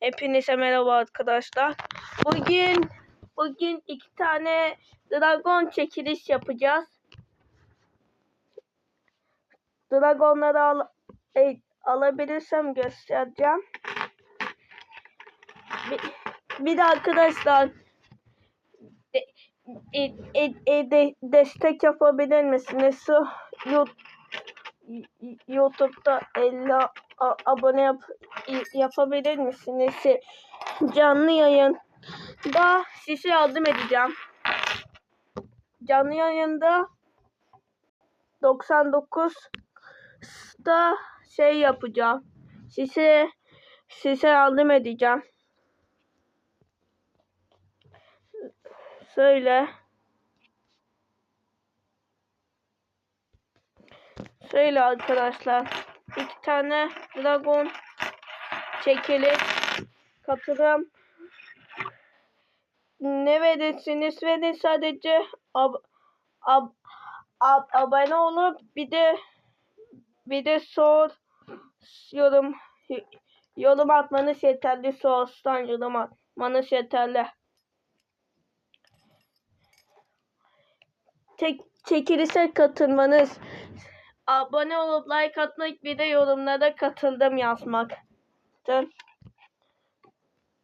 Hepinize merhaba arkadaşlar. Bugün bugün iki tane dragon çekiliş yapacağız. Dragonları al, e, alabilirsem göstereceğim. Bir, bir de arkadaşlar e, e, e, de, destek yapabilir misiniz? Şu YouTube'da 50 a- abone yap, yapabilir misiniz? Canlı yayında size yardım edeceğim. Canlı yayında 99'da şey yapacağım. Size size yardım edeceğim. Söyle. Söyle arkadaşlar. İki tane dragon çekili katılım. Ne verirsiniz verin sadece ab, ab, ab, abone olup bir de bir de sor yorum yorum atmanız yeterli soğustan yorum atmanız yeterli. Tek çekilişe katılmanız abone olup like atmak bir de yorumlara katıldım yazmak.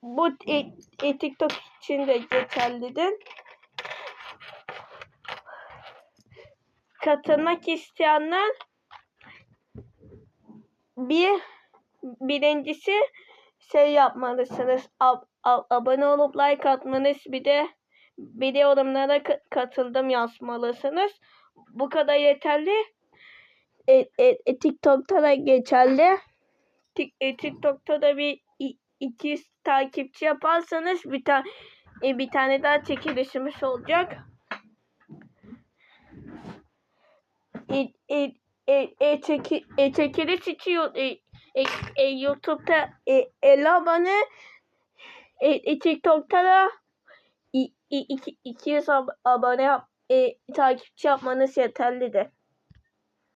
Bu e, e, TikTok için de geçerlidir. Katılmak isteyenler bir birincisi şey yapmalısınız. Ab, ab, abone olup like atmanız bir de bir de yorumlara ka- katıldım yazmalısınız. Bu kadar yeterli e, e, e, TikTok'ta da geçerli. Tik, e, TikTok'ta da bir i- 200 takipçi yaparsanız bir tane e, bir tane daha çekilişimiz olacak. E, e, e, e, çeki, e, çekiliş için e, e, e, YouTube'da e, 50 abone e, e, TikTok'ta da iki- 200 ab- abone yap, e, takipçi yapmanız yeterlidir.